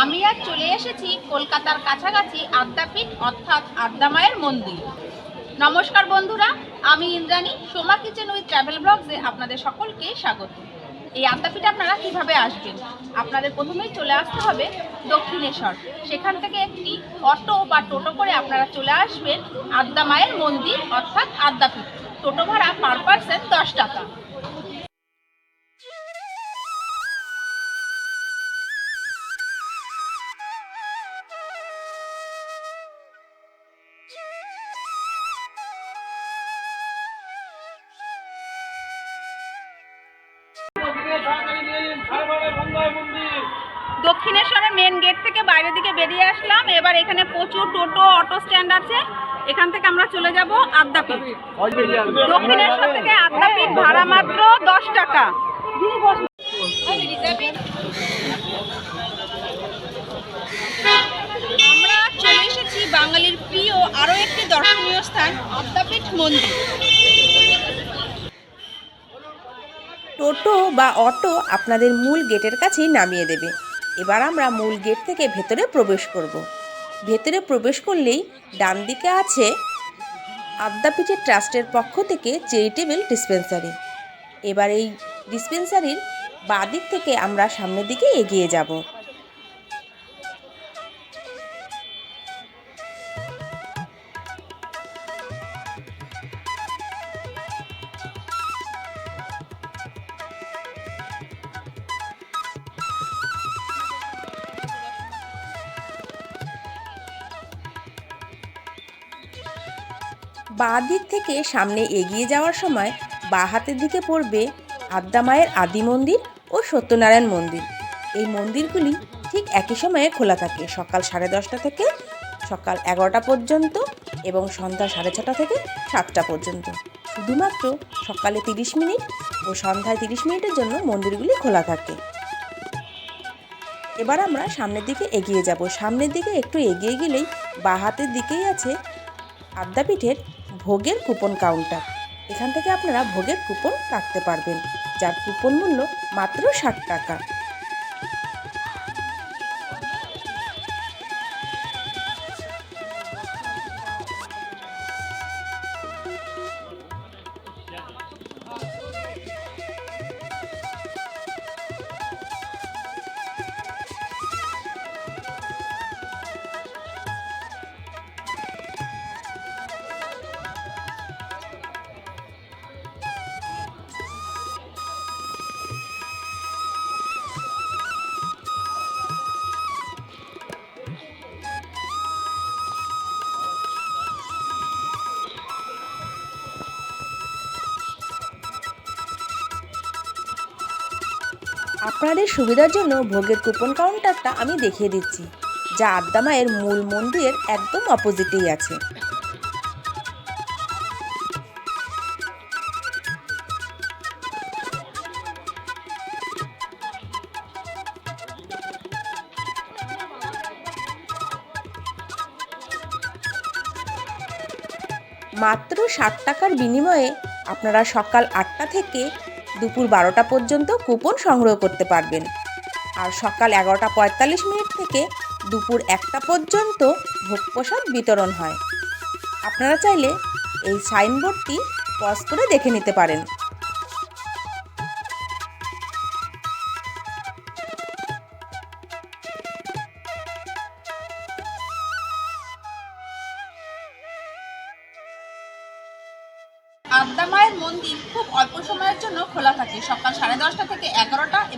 আমি আজ চলে এসেছি কলকাতার কাছাকাছি আদ্যাপীঠ, অর্থাৎ আদ্যামায়ের মন্দির। নমস্কার বন্ধুরা, আমি Indrani, Soma kitchen with travel ব্লগসে আপনাদের সকলকে স্বাগত। এই আদ্যাপীঠে আপনারা কীভাবে আসবেন? আপনাদের প্রথমেই চলে আসতে হবে দক্ষিণেশ্বর। সেখান থেকে একটি অটো বা টোটো করে আপনারা চলে আসবেন আদ্যামায়ের মন্দির, অর্থাৎ আদ্যাপীঠ। টোটো ভাড়া পার পার্সেন দশ টাকা। দক্ষিণেশ্বরের মেন গেট থেকে বাইরের দিকে বেরিয়ে আসলাম। এবার এখানে প্রচুর টোটো অটো স্ট্যান্ড আছে। এখান থেকে আমরা চলে যাব আদ্যাপীঠ। দক্ষিণেশ্বর থেকে আদ্যাপীঠ ভাড়া মাত্র দশ টাকা। আমরা চলে এসেছি বাঙালির প্রিয় আরও একটি দর্শনীয় স্থান, আদ্যাপীঠ মন্দির। টোটো বা অটো আপনাদের মূল গেটের কাছেই নামিয়ে দেবে। এবার আমরা মূল গেট থেকে ভেতরে প্রবেশ করব। ভেতরে প্রবেশ করলেই ডান দিকে আছে আদ্যাপীঠের ট্রাস্টের পক্ষ থেকে চ্যারিটেবল ডিসপেন্সারি এবার এই ডিসপেন্সারির বাঁ দিক থেকে আমরা সামনের দিকে এগিয়ে যাব। বাঁ দিক থেকে সামনে এগিয়ে যাওয়ার সময় বাঁ হাতের দিকে পড়বে আদ্যামায়ের আদি মন্দির ও সত্যনারায়ণ মন্দির। এই মন্দিরগুলি ঠিক একই সময়ে খোলা থাকে, সকাল সাড়ে দশটা থেকে সকাল এগারোটা পর্যন্ত এবং সন্ধ্যা সাড়ে ছটা থেকে সাতটা পর্যন্ত। শুধুমাত্র সকালে তিরিশ মিনিট ও সন্ধ্যায় তিরিশ মিনিটের জন্য মন্দিরগুলি খোলা থাকে। এবার আমরা সামনের দিকে এগিয়ে যাব। সামনের দিকে একটু এগিয়ে গেলেই বাঁ হাতের দিকেই আছে আদ্যাপীঠের ভোগের কুপন কাউন্টার। এখান থেকে আপনারা ভোগের কুপন কাটতে পারবেন। যার কুপন মূল্য মাত্র ষাট টাকা। আপনাদের সুবিধার জন্য ভোগের কুপন কাউন্টারটা আমি দেখিয়ে দিচ্ছি, যা আদ্যামায়ের মূল মন্দিরের একদম অপোজিটেই আছে। মাত্র ষাট টাকার বিনিময়ে আপনারা সকাল আটটা থেকে দুপুর বারোটা পর্যন্ত কুপন সংগ্রহ করতে পারবেন। আর সকাল এগারোটা পঁয়তাল্লিশ মিনিট থেকে দুপুর একটা পর্যন্ত ভোগ প্রসাদ বিতরণ হয়। আপনারা চাইলে এই সাইনবোর্ডটি পজ করে দেখে নিতে পারেন।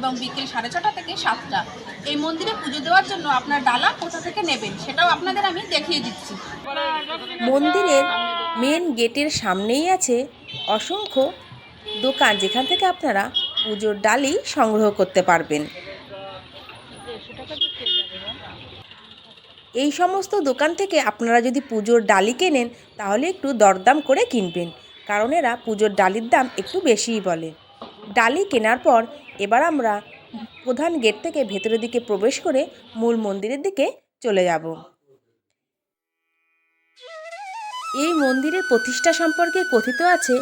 এবং বিকেল সাড়ে ছটা থেকে সাতটা। এই মন্দিরে পুজো দেওয়ার জন্য আপনার ডালা কোথা থেকে নেবেন সেটাও আপনাদের আমি দেখিয়ে দিচ্ছি। মন্দিরের মেন গেটের সামনেই আছে অসংখ্য দোকান যেখান থেকে আপনারা পুজোর ডালি সংগ্রহ করতে পারবেন। এই সমস্ত দোকান থেকে আপনারা যদি পুজোর ডালি কেনেন, তাহলে একটু দরদাম করে কিনবেন, কারণ এরা পুজোর ডালির দাম একটু বেশিই বলে। ডালি কেনার পর এবার আমরা প্রধান গেট থেকে ভেতরের দিকে প্রবেশ করে মূল মন্দিরের দিকে চলে যাব। এই মন্দিরের প্রতিষ্ঠা সম্পর্কে কথিত আছে,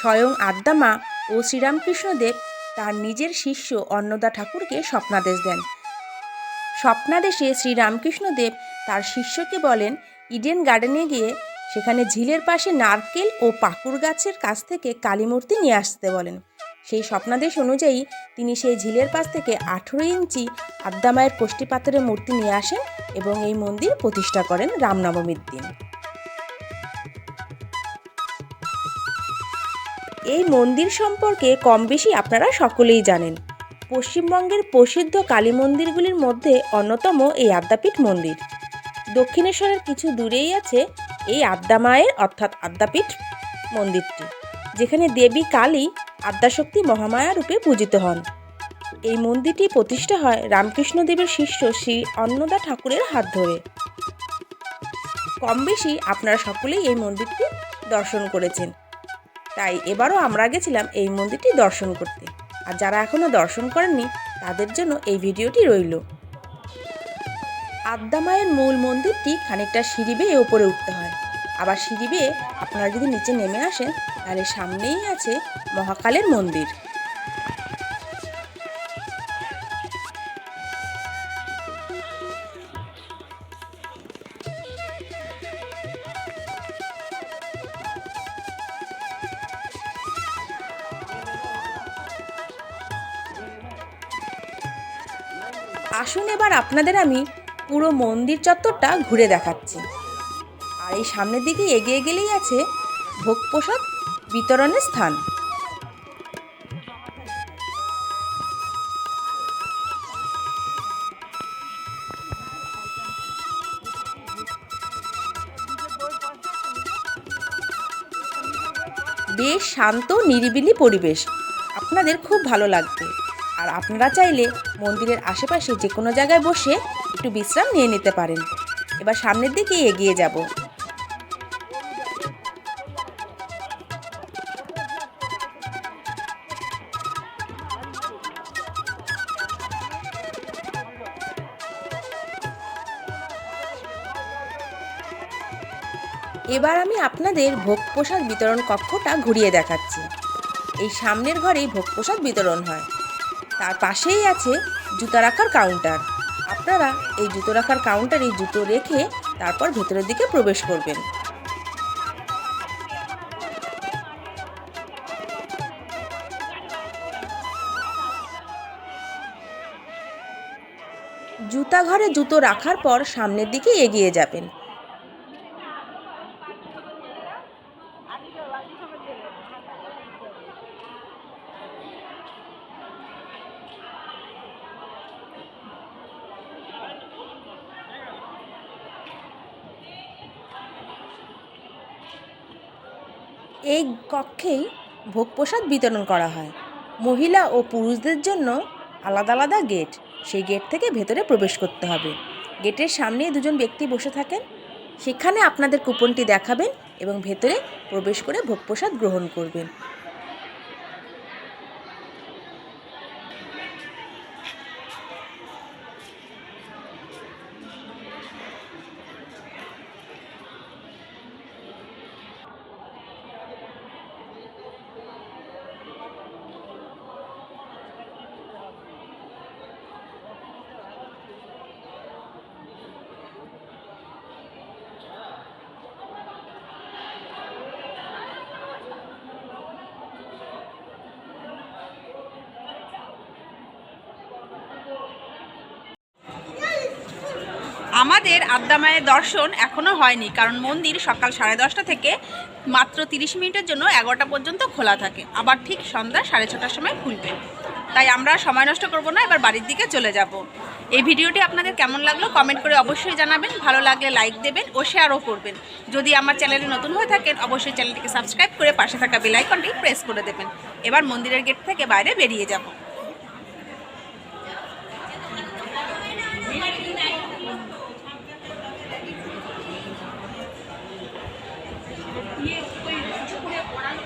স্বয়ং আদ্যামা ও শ্রীরামকৃষ্ণদেব তার নিজের শিষ্য অন্নদা ঠাকুরকে স্বপ্নাদেশ দেন। স্বপ্নাদেশে শ্রীরামকৃষ্ণদেব তার শিষ্যকে বলেন, ইডেন গার্ডেনে গিয়ে সেখানে ঝিলের পাশে নারকেল ও পাকুর গাছের কাছ থেকে কালীমূর্তি নিয়ে আসতে বলেন। সেই স্বপ্নাদেশ অনুযায়ী তিনি সেই ঝিলের পাশ থেকে আঠেরো ইঞ্চি আদ্দামায়ের কোষ্ঠী পাথরের মূর্তি নিয়ে আসেন এবং এই মন্দির প্রতিষ্ঠা করেন রামনবমীর দিন। এই মন্দির সম্পর্কে কম বেশি আপনারা সকলেই জানেন। পশ্চিমবঙ্গের প্রসিদ্ধ কালী মন্দিরগুলির মধ্যে অন্যতম এই আদ্যাপীঠ মন্দির। দক্ষিণেশ্বরের কিছু দূরেই আছে এই আদ্যামায়ের অর্থাৎ আদ্যাপীঠ মন্দিরটি, যেখানে দেবী কালী আদ্যাশক্তি মহামায়া রূপে পূজিত হন। এই মন্দিরটি প্রতিষ্ঠা হয় রামকৃষ্ণদেবের শিষ্য শ্রী অন্নদা ঠাকুরের হাত ধরে। কম বেশি আপনারা সকলেই এই মন্দিরটি দর্শন করেছেন। তাই এবারও আমরা গেছিলাম এই মন্দিরটি দর্শন করতে। আর যারা এখনও দর্শন করেননি, তাদের জন্য এই ভিডিওটি রইল। আদ্যামায়ের মূল মন্দিরটি খানিকটা সিঁড়ি বেয়ে ওপরে উঠতে হয়। আবার সিঁড়ি বেয়ে আপনারা যদি নিচে নেমে আসেন, তাহলে সামনেই আছে মহাকালের মন্দির। আসুন এবার আপনাদের আমি পুরো মন্দির চত্বরটা ঘুরে দেখাচ্ছি। আর এই সামনের দিকে এগিয়ে গেলেই আছে ভোগ প্রসাদ বিতরণের স্থান। বেশ শান্ত, নিরিবিলি পরিবেশ। আপনাদের খুব ভালো লাগবে। আর আপনারা চাইলে মন্দিরের আশেপাশে যে কোনো জায়গায় বসে একটু বিশ্রাম নিয়ে নিতে পারেন। এবার সামনের দিকে এগিয়ে যাব। এবার আমি আপনাদের ভোগ প্রসাদ বিতরণ কক্ষটা ঘুরিয়ে দেখাচ্ছি। এই সামনের ঘরেই ভোগ প্রসাদ বিতরণ হয়। তার পাশেই আছে জুতো রাখার কাউন্টার আপনারা এই জুতো রাখার কাউন্টারে জুতো রেখে তারপর ভেতরের দিকে প্রবেশ করবেন। জুতা ঘরে জুতো রাখার পর সামনের দিকে এগিয়ে যাবেন। এই কক্ষেই ভোগ প্রসাদ বিতরণ করা হয়। মহিলা ও পুরুষদের জন্য আলাদা আলাদা গেট। সেই গেট থেকে ভেতরে প্রবেশ করতে হবে। গেটের সামনে দুজন ব্যক্তি বসে থাকেন। সেখানে আপনাদের কুপনটি দেখাবেন এবং ভেতরে প্রবেশ করে ভোগ প্রসাদ গ্রহণ করবেন। আমাদের আদ্যামায়ের দর্শন এখনও হয়নি, কারণ মন্দির সকাল সাড়ে দশটা থেকে মাত্র তিরিশ মিনিটের জন্য এগারোটা পর্যন্ত খোলা থাকে, আবার ঠিক সন্ধ্যা সাড়ে ছটার সময় খুলবে। তাই আমরা সময় নষ্ট করব না, এবার বাড়ির দিকে চলে যাব। এই ভিডিওটি আপনাদের কেমন লাগল কমেন্ট করে অবশ্যই জানাবেন, ভালো লাগলে লাইক দেবেন ও শেয়ারও করবেন। যদি আমার চ্যানেলে নতুন হয়ে থাকেন, অবশ্যই চ্যানেলটিকে সাবস্ক্রাইব করে পাশে থাকা বেল আইকনটি প্রেস করে দেবেন। এবার মন্দিরের গেট থেকে বাইরে বেরিয়ে যাব। দিয়ে ওই কিছু করে পড়ানো